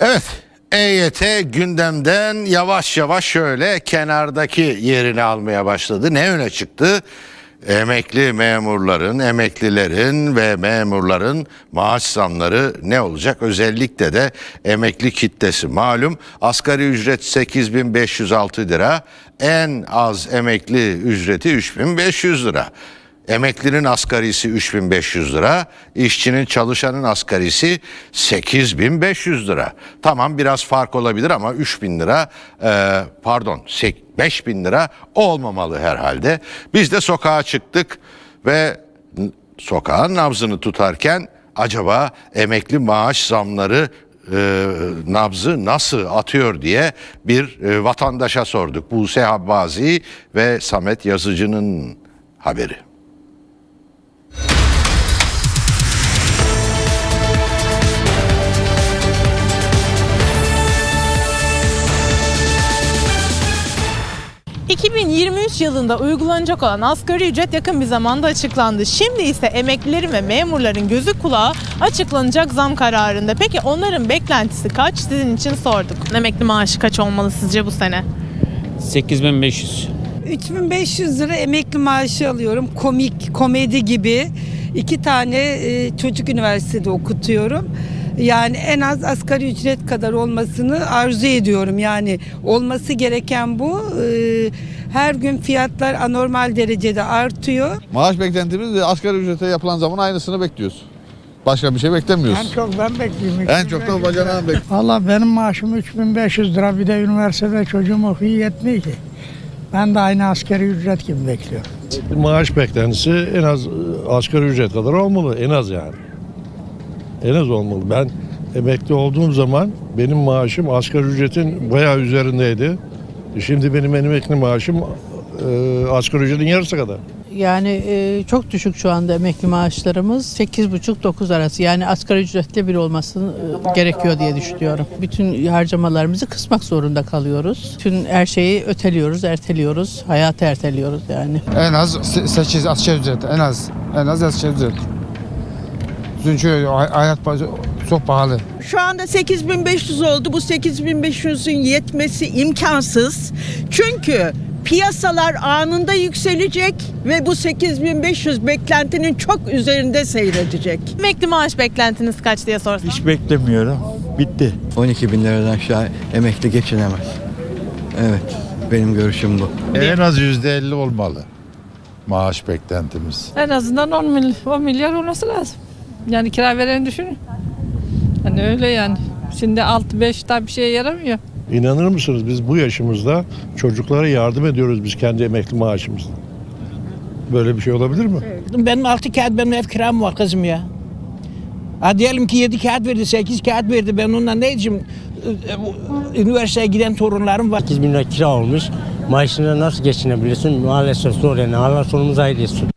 Evet, EYT gündemden yavaş yavaş şöyle kenardaki yerini almaya başladı. Ne öne çıktı? Emekli memurların, emeklilerin ve memurların maaş zamları ne olacak? Özellikle de emekli kitlesi malum asgari ücret 8506 lira, en az emekli ücreti 3500 lira. Emeklinin asgarisi 3500 lira, işçinin çalışanın asgarisi 8500 lira. Tamam biraz fark olabilir ama 3000 lira e, pardon 5000 lira olmamalı herhalde. Biz de sokağa çıktık ve sokağın nabzını tutarken acaba emekli maaş zamları e, nabzı nasıl atıyor diye bir e, vatandaşa sorduk. Buse Habbazi ve Samet Yazıcı'nın haberi. ...2023 yılında uygulanacak olan asgari ücret yakın bir zamanda açıklandı. Şimdi ise emeklilerin ve memurların gözü kulağı açıklanacak zam kararında. Peki onların beklentisi kaç? Sizin için sorduk. Emekli maaşı kaç olmalı sizce bu sene? 8500. 3500 lira emekli maaşı alıyorum. Komik, komedi gibi. iki tane e, çocuk üniversitede okutuyorum. Yani en az asgari ücret kadar olmasını arzu ediyorum. Yani olması gereken bu. E, her gün fiyatlar anormal derecede artıyor. Maaş beklentimiz de asgari ücrete yapılan zaman aynısını bekliyoruz. Başka bir şey beklemiyoruz. En çok ben bekliyorum. En çok da bacanağın bekliyoruz. Valla benim maaşım 3500 lira bir de üniversitede çocuğum okuyor yetmiyor ki. Ben de aynı askeri ücret gibi bekliyorum. Maaş beklentisi en az e, asgari ücret kadar olmalı. En az yani. En az olmalı. Ben emekli olduğum zaman benim maaşım asgari ücretin bayağı üzerindeydi. Şimdi benim emekli maaşım e, asgari ücretin yarısı kadar. Yani e, çok düşük şu anda emekli maaşlarımız 8,5-9 arası yani asgari ücretle bir olması e, gerekiyor diye düşünüyorum. Bütün harcamalarımızı kısmak zorunda kalıyoruz. Bütün her şeyi öteliyoruz, erteliyoruz, hayatı erteliyoruz yani. En az 8 asgari ücret en az. En az asgari ücret. Çünkü hayat çok pahalı. Şu anda 8500 oldu. Bu 8500'ün yetmesi imkansız. Çünkü piyasalar anında yükselecek ve bu 8500 beklentinin çok üzerinde seyredecek. Emekli maaş beklentiniz kaç diye sorsam? Hiç beklemiyorum. Bitti. 12 bin liradan aşağı emekli geçinemez. Evet. Benim görüşüm bu. En az yüzde elli olmalı maaş beklentimiz. En azından 10, mil, 10 milyar olması lazım. Yani kira vereni düşünün. Hani öyle yani. Şimdi 6-5 daha bir şeye yaramıyor. İnanır mısınız biz bu yaşımızda çocuklara yardım ediyoruz biz kendi emekli maaşımızla. Böyle bir şey olabilir mi? Benim 6 kağıt benim ev kiram var kızım ya. Ha diyelim ki 7 kağıt verdi, 8 kağıt verdi. Ben ondan ne edeceğim? Ee, Üniversiteye giden torunlarım var. 8 bin lira kira olmuş. Maaşına nasıl geçinebilirsin? Maalesef zor yani. Allah sonumuzu hayır etsin.